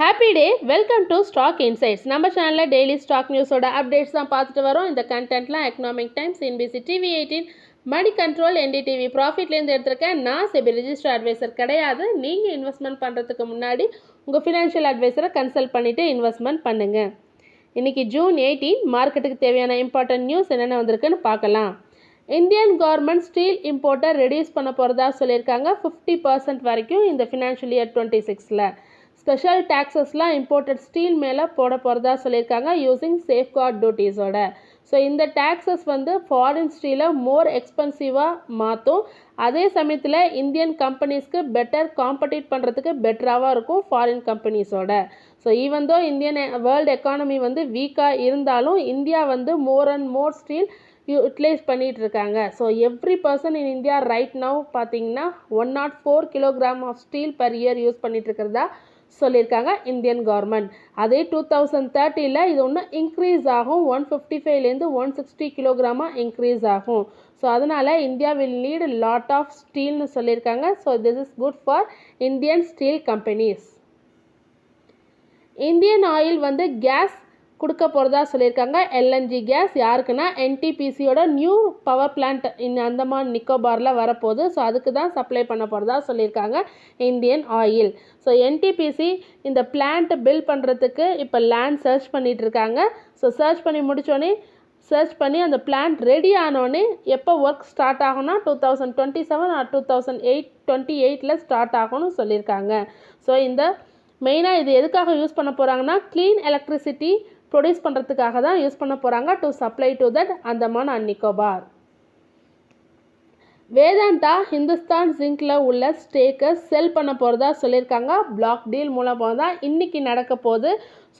Happy day welcome to stock insights நம்ம சேனலில் daily stock நியூஸோட updates தான் பார்த்துட்டு வரோம். இந்த கண்டென்ட்லாம் economic times NBC TV eighteen Moneycontrol NDTV ப்ராஃபிட்லேருந்து எடுத்திருக்கேன் நான் செபி ரிஜிஸ்டர் அட்வைசர் கிடையாது. நீங்கள் இன்வெஸ்ட்மெண்ட் பண்ணுறதுக்கு முன்னாடி உங்கள் ஃபினான்ஷியல் அட்வைசரை கன்சல்ட் பண்ணிவிட்டு இன்வெஸ்ட்மெண்ட் பண்ணுங்கள் இன்றைக்கி ஜூன் எயிட்டீன் மார்க்கெட்டுக்கு தேவையான இம்பார்ட்டன்ட் நியூஸ் என்னென்ன வந்திருக்குன்னு பார்க்கலாம். இந்தியன் கவர்மெண்ட் ஸ்டீல் இம்போர்ட்டை ரெடியூஸ் பண்ண போகிறதா சொல்லியிருக்காங்க. ஃபிஃப்டி பர்சன்ட் வரைக்கும் இந்த ஃபினான்ஷியல் இயர் டுவெண்ட்டி சிக்ஸில் ஸ்பெஷல் டேக்ஸஸ்லாம் இம்போர்ட்டட் ஸ்டீல் மேலே போட போகிறதா சொல்லியிருக்காங்க யூஸிங் சேஃப்கார்ட் டியூட்டிஸோட ஸோ இந்த டேக்ஸஸ் வந்து ஃபாரின் ஸ்டீலை மோர் எக்ஸ்பென்சிவாக மாற்றும் அதே சமயத்தில் இந்தியன் கம்பெனிஸ்க்கு பெட்டர் காம்படிட் பண்ணுறதுக்கு பெட்டராகவும் இருக்கும் foreign கம்பெனிஸோட so even though Indian world economy வந்து வீக்காக இருந்தாலும் இந்தியா வந்து more and more steel utilise பண்ணிகிட்டு இருக்காங்க so every person in India right now பார்த்தீங்கன்னா one naught four kilogram of steel per year use பண்ணிகிட்டு இருக்கிறதா சொல்லியிருக்காங்க இந்தியன் கவர்மெண்ட் அதே டூ தௌசண்ட் தேர்ட்டியில் இது ஒன்று இன்க்ரீஸ் ஆகும். ஒன் ஃபிஃப்டி ஃபைவ்லேருந்து ஒன் சிக்ஸ்டி கிலோகிராமாக இன்க்ரீஸ் ஆகும். ஸோ அதனால் India will need lot of ஸ்டீல்னு சொல்லியிருக்காங்க. So this is good for Indian steel companies Indian oil வந்து கேஸ் கொடுக்க போகிறதா சொல்லியிருக்காங்க. எல்என்ஜி கேஸ் யாருக்குன்னா என்டிபிசியோட நியூ பவர் பிளான்ட் இந்த அந்தமான் நிக்கோபாரில் வரப்போகுது. ஸோ அதுக்கு தான் சப்ளை பண்ண போகிறதா சொல்லியிருக்காங்க. இந்தியன் ஆயில் ஸோ என்டிபிசி இந்த பிளான்ட் பில் பண்ணுறதுக்கு இப்போ லேண்ட் சர்ச் பண்ணிகிட்டு இருக்காங்க. ஸோ சர்ச் பண்ணி முடித்தோடனே சர்ச் பண்ணி அந்த பிளான்ட் ரெடி ஆனோடனே எப்போ ஒர்க் ஸ்டார்ட் ஆகும்னா two thousand twenty seven or two thousand eight twenty எயிட்டில் ஸ்டார்ட் ஆகும்னு சொல்லியிருக்காங்க. ஸோ இந்த மெயினாக இது எதுக்காக யூஸ் பண்ண போகிறாங்கன்னா க்ளீன் எலக்ட்ரிசிட்டி ப்ரொடியூஸ் பண்ணுறதுக்காக தான் யூஸ் பண்ண போகிறாங்க to supply to that Andaman and Nicobar Vedanta Hindustan ஜிங்கில் உள்ள ஸ்டேக்கை செல் பண்ண போகிறதா சொல்லியிருக்காங்க. பிளாக் டீல் மூலமாக தான் இன்றைக்கி நடக்க போகுது.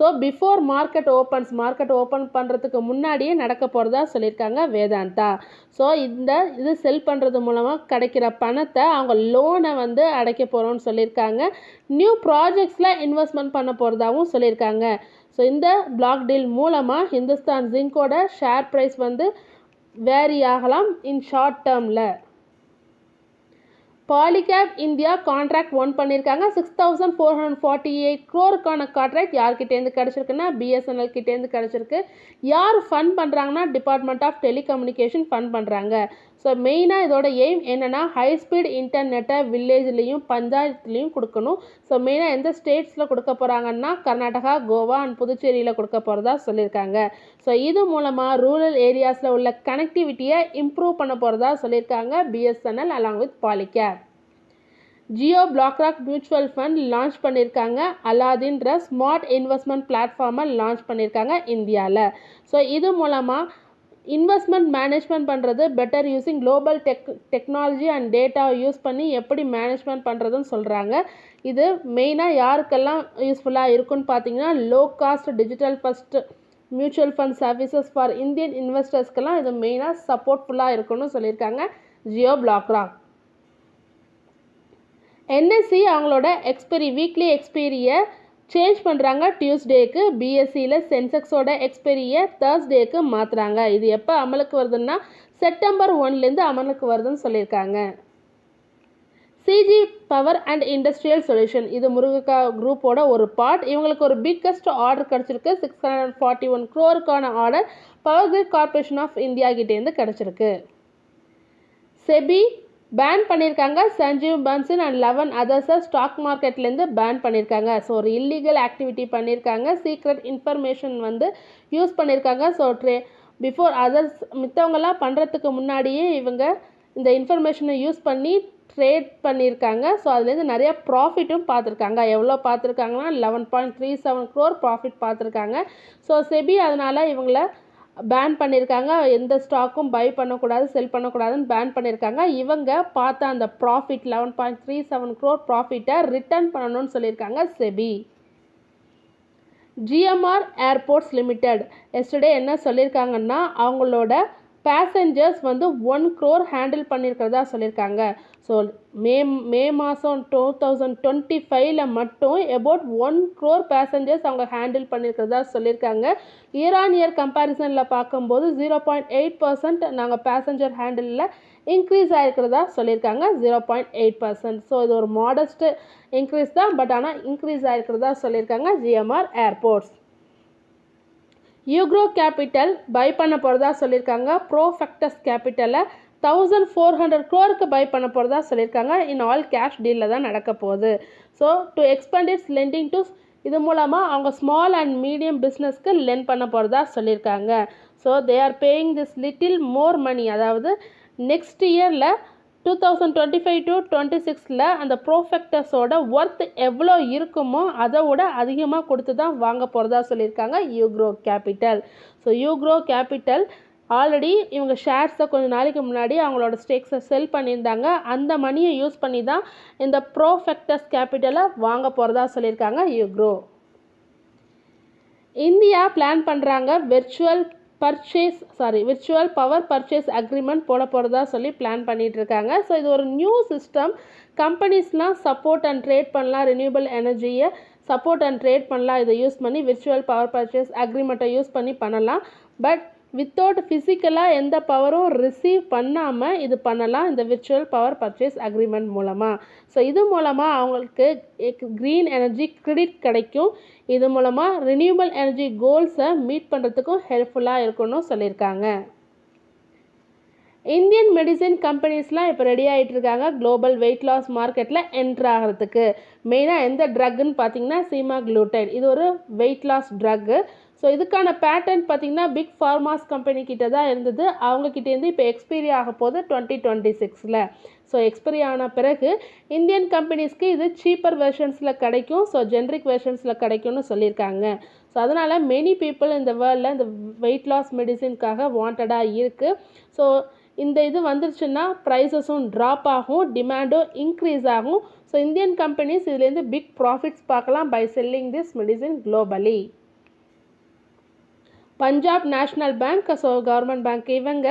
So before market opens market open பண்ணுறதுக்கு முன்னாடியே நடக்க போகிறதா சொல்லியிருக்காங்க வேதாந்தா. ஸோ இந்த இது செல் பண்ணுறது மூலமாக கிடைக்கிற பணத்தை அவங்க லோனை வந்து அடைக்க போகிறோன்னு சொல்லியிருக்காங்க. நியூ ப்ராஜெக்ட்ஸில் இன்வெஸ்ட்மெண்ட் பண்ண போகிறதாகவும் சொல்லியிருக்காங்க. ஸோ இந்த பிளாக் டீல் மூலமாக ஹிந்துஸ்தான் ஜிங்கோட ஷேர் ப்ரைஸ் வந்து வேரி ஆகலாம் இன் ஷார்ட் டேர்மில் பாலிகேப் இந்தியா கான்ட்ராக்ட் ஒன் பண்ணியிருக்காங்க six thousand four hundred forty eight க்ரோருக்கான contract யார்கிட்டேருந்து கிடச்சிருக்குன்னா பிஎஸ்என்எல் கிட்டேருந்து கிடச்சிருக்கு. யார் ஃபண்ட் பண்ணுறாங்கன்னா டிபார்ட்மெண்ட் ஆஃப் டெலிகம்யூனிகேஷன் ஃபண்ட் பண்ணுறாங்க ஸோ மெயினாக இதோட எய்ம் என்னென்னா ஹை ஸ்பீட் இன்டர்நெட்டை வில்லேஜ்லேயும் பஞ்சாயத்துலேயும் கொடுக்கணும். ஸோ மெயினாக எந்த ஸ்டேட்ஸில் கொடுக்க போகிறாங்கன்னா கர்நாடகா கோவா அண்ட் புதுச்சேரியில் கொடுக்க போகிறதா சொல்லியிருக்காங்க. ஸோ இது மூலமாக ரூரல் ஏரியாஸில் உள்ள கனெக்டிவிட்டியை இம்ப்ரூவ் பண்ண போகிறதா சொல்லியிருக்காங்க BSNL along with பாலிகேர் Jio BlackRock mutual fund launch பண்ணியிருக்காங்க. அலாதின்ற ஸ்மார்ட் இன்வெஸ்ட்மெண்ட் பிளாட்ஃபார்மை லான்ச் பண்ணியிருக்காங்க இந்தியாவில் ஸோ இது மூலமாக இன்வெஸ்ட்மெண்ட் மேனேஜ்மெண்ட் பண்ணுறது better using global tech technology and டேட்டாவை யூஸ் பண்ணி எப்படி மேனேஜ்மெண்ட் பண்ணுறதுன்னு சொல்கிறாங்க இது மெயினாக யாருக்கெல்லாம் யூஸ்ஃபுல்லாக இருக்குன்னு பார்த்தீங்கன்னா low cost digital first mutual fund services for Indian இன்வெஸ்டர்ஸ்க்கெல்லாம் இது மெயினாக சப்போர்ட்ஃபுல்லாக இருக்குன்னு சொல்லியிருக்காங்க ஜியோ பிளாக்ராக் என்எஸ்சி அவங்களோட எக்ஸ்பெரி வீக்லி எக்ஸ்பீரியை சேஞ்ச் பண்ணுறாங்க டியூஸ்டேக்கு பிஎஸ்சியில் சென்செக்ஸோட எக்ஸ்பெரியை தேர்ஸ்டேக்கு மாற்றுறாங்க இது எப்போ அமலுக்கு வருதுன்னா செப்டம்பர் ஒன்லேருந்து அமலுக்கு வருதுன்னு சொல்லியிருக்காங்க. CG power and industrial solution இது முருகக்கா குரூப்போட ஒரு பார்ட் இவங்களுக்கு ஒரு பிக்கஸ்ட் ஆர்டர் கிடச்சிருக்கு. Six hundred forty one க்ரோருக்கான order power grid corporation of India கிட்டேருந்து கிடச்சிருக்கு. செபி பேன் பண்ணியிருக்காங்க சஞ்சீவ் பன்சன் அண்ட் லெவன் அதர்ஸை ஸ்டாக் மார்க்கெட்லேருந்து பேன் பண்ணியிருக்காங்க ஸோ ஒரு இல்லீகல் ஆக்டிவிட்டி பண்ணியிருக்காங்க சீக்ரெட் இன்ஃபர்மேஷன் வந்து யூஸ் பண்ணியிருக்காங்க ஸோ ட்ரே பிஃபோர் அதர்ஸ் மித்தவங்கெல்லாம் பண்ணுறதுக்கு முன்னாடியே இவங்க இந்த இன்ஃபர்மேஷனை யூஸ் பண்ணி ட்ரேட் பண்ணியிருக்காங்க ஸோ அதுலேருந்து நிறைய ப்ராஃபிட்டும் பார்த்துருக்காங்க. எவ்வளோ பார்த்துருக்காங்கன்னா eleven point three seven crore profit பார்த்துருக்காங்க. ஸோ செபி அதனால் இவங்கள பேன் பண்ணியிருக்காங்க எந்த ஸ்டாக்கும் பை பண்ணக்கூடாது செல் பண்ணக்கூடாதுன்னு பேன் பண்ணியிருக்காங்க இவங்க பார்த்த அந்த profit eleven point three seven crore ப்ராஃபிட்டை ரிட்டர்ன் பண்ணணும்னு சொல்லியிருக்காங்க SEBI. GMR airports limited yesterday என்ன சொல்லியிருக்காங்கன்னா அவங்களோட பேசஞ்சர்ஸ் வந்து ஒன் க்ரோர் ஹேண்டில் பண்ணியிருக்கிறதா சொல்லியிருக்காங்க ஸோ மே மே மாதம் டூ தௌசண்ட் டுவெண்ட்டி ஃபைவ்ல மட்டும் எபவுட் ஒன் க்ரோர் பேசஞ்சர்ஸ் அவங்க ஹேண்டில் பண்ணியிருக்கிறதா சொல்லியிருக்காங்க இயர் ஆன் இயர் கம்பேரிசனில் பார்க்கும்போது ஜீரோ பாயிண்ட் எயிட் பர்சன்ட் நாங்கள் பேசஞ்சர் ஹேண்டிலில் இன்க்ரீஸ் ஆகிருக்கிறதா சொல்லியிருக்காங்க zero point eight percent so இது ஒரு மாடஸ்ட் இன்க்ரீஸ் தான் பட் ஆனால் இன்க்ரீஸ் ஆகிருக்கிறதா சொல்லியிருக்காங்க ஜிஎம்ஆர் ஏர்போர்ட்ஸ் யூக்ரோ கேபிட்டல் பை பண்ண போகிறதா சொல்லியிருக்காங்க. ப்ரோஃபெக்டஸ் கேபிட்டலை தௌசண்ட் ஃபோர் ஹண்ட்ரட் க்ரோருக்கு பை பண்ண போகிறதா சொல்லியிருக்காங்க. இன் ஆல் கேஷ் டீலில் தான் நடக்க போகுது. So to expand its lending to இது மூலமாக அவங்க ஸ்மால் அண்ட் மீடியம் பிஸ்னஸ்க்கு லென் பண்ண போகிறதா சொல்லியிருக்காங்க. So they are paying this little more money அதாவது நெக்ஸ்ட் இயரில் two thousand twenty five to twenty சிக்ஸில் அந்த ப்ரோஃபெக்டர்ஸோட ஒர்த் எவ்வளோ இருக்குமோ அதை விட அதிகமாக கொடுத்து தான் வாங்க போகிறதா சொல்லியிருக்காங்க Ugro capital so Ugro capital already இவங்க ஷேர்ஸை கொஞ்சம் நாளைக்கு முன்னாடி அவங்களோட ஸ்டேக்ஸை செல் பண்ணியிருந்தாங்க. அந்த மணியை யூஸ் பண்ணி தான் இந்த ப்ரோஃபெக்டர்ஸ் கேபிட்டலை வாங்க போகிறதா சொல்லியிருக்காங்க யூக்ரோ இந்தியா பிளான் பண்ணுறாங்க virtual purchase sorry virtual power purchase agreement போட போகிறதா சொல்லி பிளான் பண்ணிகிட்டு இருக்காங்க ஸோ இது ஒரு நியூ சிஸ்டம் கம்பெனிஸ்லாம் சப்போர்ட் அண்ட் ட்ரேட் பண்ணலாம். ரினியூபிள் எனர்ஜியை சப்போர்ட் அண்ட் ட்ரேட் பண்ணலாம். இதை யூஸ் பண்ணி விர்ச்சுவல் பவர் பர்ச்சேஸ் அக்ரிமெண்ட்டை யூஸ் பண்ணி பண்ணலாம். பட் வித்தவுட் ஃபிசிக்கலாக எந்த பவரும் ரிசீவ் பண்ணாமல் இது பண்ணலாம். இந்த விர்ச்சுவல் பவர் பர்ச்சேஸ் அக்ரிமெண்ட் மூலமாக ஸோ இது மூலமாக அவங்களுக்கு க்ரீன் எனர்ஜி கிரெடிட் கிடைக்கும். இது மூலமாக ரினியூவல் எனர்ஜி கோல்ஸை மீட் பண்ணுறதுக்கும் ஹெல்ப்ஃபுல்லாக இருக்கும்னு சொல்லியிருக்காங்க. இந்தியன் மெடிசின் கம்பெனிஸ்லாம் இப்போ ரெடி ஆகிட்டு இருக்காங்க. குளோபல் வெயிட் லாஸ் மார்க்கெட்டில் என்ட்ரு ஆகிறதுக்கு. மெயினாக எந்த ட்ரக்குன்னு பார்த்தீங்கன்னா சீமா குளூட்டைன் இது ஒரு வெயிட் லாஸ் ட்ரக்கு ஸோ இதுக்கான பேட்டர்ன் பார்த்திங்கன்னா பிக் ஃபார்மாஸ் கம்பெனி கிட்ட தான் இருந்தது. அவங்கக்கிட்டேருந்து இப்போ எக்ஸ்பைரி ஆக போகுது டுவெண்ட்டி டுவெண்ட்டி சிக்ஸில் ஸோ எக்ஸ்பைரி ஆன பிறகு இந்தியன் கம்பெனிஸ்க்கு இது சீப்பர் வெர்ஷன்ஸில் கிடைக்கும். ஸோ ஜென்ரிக் வெர்ஷன்ஸில் கிடைக்கும்னு சொல்லியிருக்காங்க. ஸோ அதனால் மெனி பீப்புள் இந்த வேர்ல்டில் இந்த வெயிட் லாஸ் மெடிசின்காக வாண்டடாக இருக்குது ஸோ இந்த இது வந்துருச்சுன்னா ப்ரைஸஸும் ட்ராப் ஆகும் டிமாண்டும் இன்க்ரீஸ் ஆகும். ஸோ இந்தியன் கம்பெனிஸ் இதுலேருந்து பிக் ப்ராஃபிட்ஸ் பார்க்கலாம் by selling this medicine globally Punjab national bank so government bank இவங்க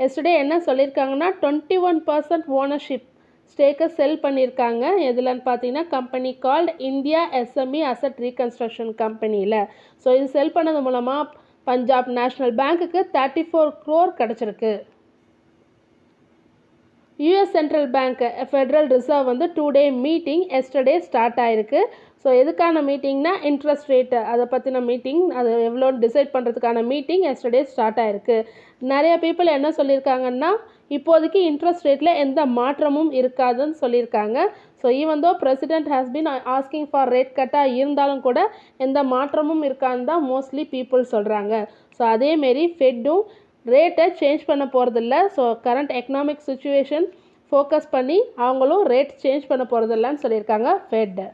எஸ்டே என்ன சொல்லியிருக்காங்கன்னா டுவெண்ட்டி ஒன் பர்சன்ட் ஓனர்ஷிப் ஸ்டேக்கை செல் பண்ணியிருக்காங்க எதுலன்னு பார்த்தீங்கன்னா company called India SME asset reconstruction கம்பெனியில் ஸோ இது செல் பண்ணது மூலமாக பஞ்சாப் நேஷ்னல் பேங்க்குக்கு தேர்ட்டி ஃபோர் க்ரோர் கிடச்சிருக்கு US central bank federal reserve வந்து two day meeting yesterday start ஆயிருக்கு. ஸோ எதுக்கான மீட்டிங்னா இன்ட்ரெஸ்ட் ரேட்டு அதை பற்றின மீட்டிங் அது எவ்வளோன்னு டிசைட் பண்ணுறதுக்கான மீட்டிங் எஸ்டர்டே ஸ்டார்ட் ஆயிருக்கு. நிறைய பீப்புள் என்ன சொல்லியிருக்காங்கன்னா இப்போதைக்கு இன்ட்ரெஸ்ட் ரேட்டில் எந்த மாற்றமும் இருக்காதுன்னு சொல்லியிருக்காங்க. So even though president has been asking for rate கட்டாக இருந்தாலும் கூட எந்த மாற்றமும் இருக்கான்னு தான் மோஸ்ட்லி பீப்புள் சொல்கிறாங்க ஸோ அதேமாரி ஃபெட்டும் ரேட்டை சேஞ்ச் பண்ண போகிறதில்ல so current economic situation focus பண்ணி அவங்களும் ரேட் சேஞ்ச் பண்ண போகிறதில்லன்னு சொல்லியிருக்காங்க ஃபெட்டை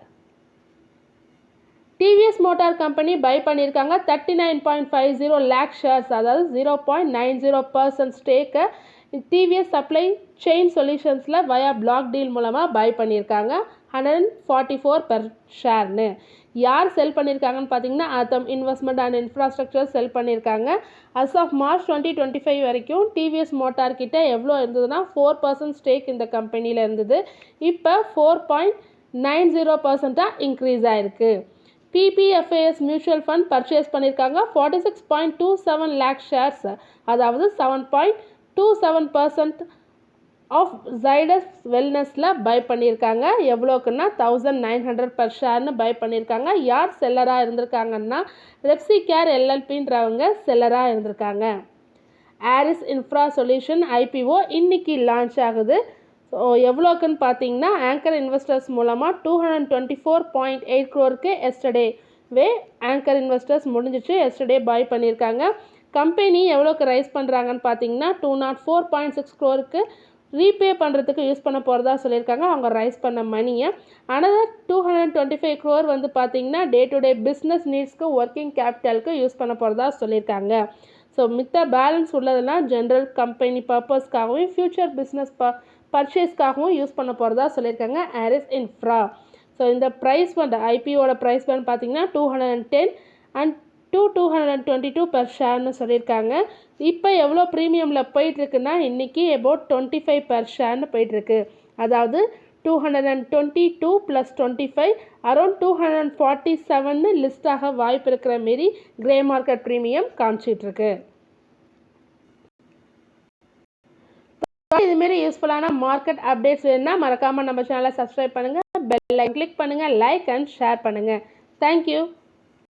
டிவிஎஸ் மோட்டார் கம்பெனி பை பண்ணியிருக்காங்க thirty nine point five zero lakh shares அதாவது zero point nine zero percent ஸ்டேக்கை TVS supply chain சொல்யூஷன்ஸில் வயா பிளாக் டீல் மூலமாக பை பண்ணியிருக்காங்க hundred and forty four per ஷேர்னு யார் செல் பண்ணியிருக்காங்கன்னு பார்த்தீங்கன்னா Autumn investment and infrastructure sell பண்ணியிருக்காங்க as of March twenty twenty five வரைக்கும் TVS motor கிட்ட எவ்வளோ இருந்ததுன்னா ஃபோர் பர்சன்ட் ஸ்டேக் இந்த கம்பெனியில் இருந்தது. இப்போ ஃபோர் பாயிண்ட் நைன் ஜீரோ பர்சண்ட்டாக இன்க்ரீஸ் ஆயிருக்கு. பிபிஎஃப்ஏஎஸ் மியூச்சுவல் ஃபண்ட் பர்ச்சேஸ் பண்ணியிருக்காங்க forty six point two seven lakh shares அதாவது seven point two seven percent of Zydus வெல்னஸில் buy பண்ணியிருக்காங்க எவ்வளோக்குன்னா தௌசண்ட் நைன் ஹண்ட்ரட் பர் ஷேர்னு பை பண்ணியிருக்காங்க யார் செல்லராக இருந்திருக்காங்கன்னா ரெப்சி கேர் எல்எல்பின்றவங்க செல்லராக இருந்திருக்காங்க. ஆரிஸ் இன்ஃப்ரா சொல்யூஷன் ஐபிஓ இன்னைக்கு லான்ச் ஆகுது. ஸோ எவ்வளோக்குன்னு பார்த்தீங்கன்னா ஆங்கர் இன்வெஸ்டர்ஸ் மூலமாக two hundred twenty four point eight க்ரோருக்கு yesterday way anchor investors முடிஞ்சிச்சு. எஸ்டர்டே பாய் பண்ணியிருக்காங்க. கம்பெனி எவ்வளோக்கு ரைஸ் பண்ணுறாங்கன்னு பார்த்தீங்கன்னா two not four point six க்ரோருக்கு repay பண்ணுறதுக்கு யூஸ் பண்ண போகிறதா சொல்லியிருக்காங்க. அவங்க ரைஸ் பண்ண மணியை another two hundred twenty five crore வந்து பார்த்தீங்கன்னா டே டு டே பிஸ்னஸ் நீட்ஸ்க்கு ஒர்க்கிங் கேபிட்டலுக்கு யூஸ் பண்ண போகிறதா சொல்லியிருக்காங்க. ஸோ மித்த பேலன்ஸ் உள்ளதெல்லாம் ஜென்ரல் கம்பெனி பர்பஸ்க்காகவும் ஃப்யூச்சர் பிஸ்னஸ் ப பர்ச்சேஸ்க்காகவும் யூஸ் பண்ண போகிறதா சொல்லியிருக்காங்க ஆரிஸ் இன்ஃப்ரா ஸோ இந்த ப்ரைஸ் வந்து ஐபிஓட ப்ரைஸ் வந்து பார்த்தீங்கன்னா two hundred and ten and to two hundred and twenty two per ஷேர்னு சொல்லியிருக்காங்க. இப்போ எவ்வளோ ப்ரீமியமில் போயிட்டுருக்குன்னா இன்றைக்கி அபவுட் டுவெண்ட்டி ஃபைவ் பெர் ஷேர்னு போயிட்டுருக்கு அதாவது two hundred and twenty two plus twenty five around two hundred and forty செவன்னு லிஸ்ட்டாக வாய்ப்பு இருக்கிற மாரி கிரே மார்க்கெட் ப்ரீமியம் காமிச்சிட்ருக்கு இதுமாரி யூஸ்ஃபுல்லான மார்க்கெட் அப்டேட்ஸ் வேணும்னா மறக்காமல் நம்ம சேனலை சப்ஸ்கிரைப் பண்ணுங்கள் பெல் கிளிக் பண்ணுங்கள் லைக் அண்ட் ஷேர் பண்ணுங்கள் தேங்க்யூ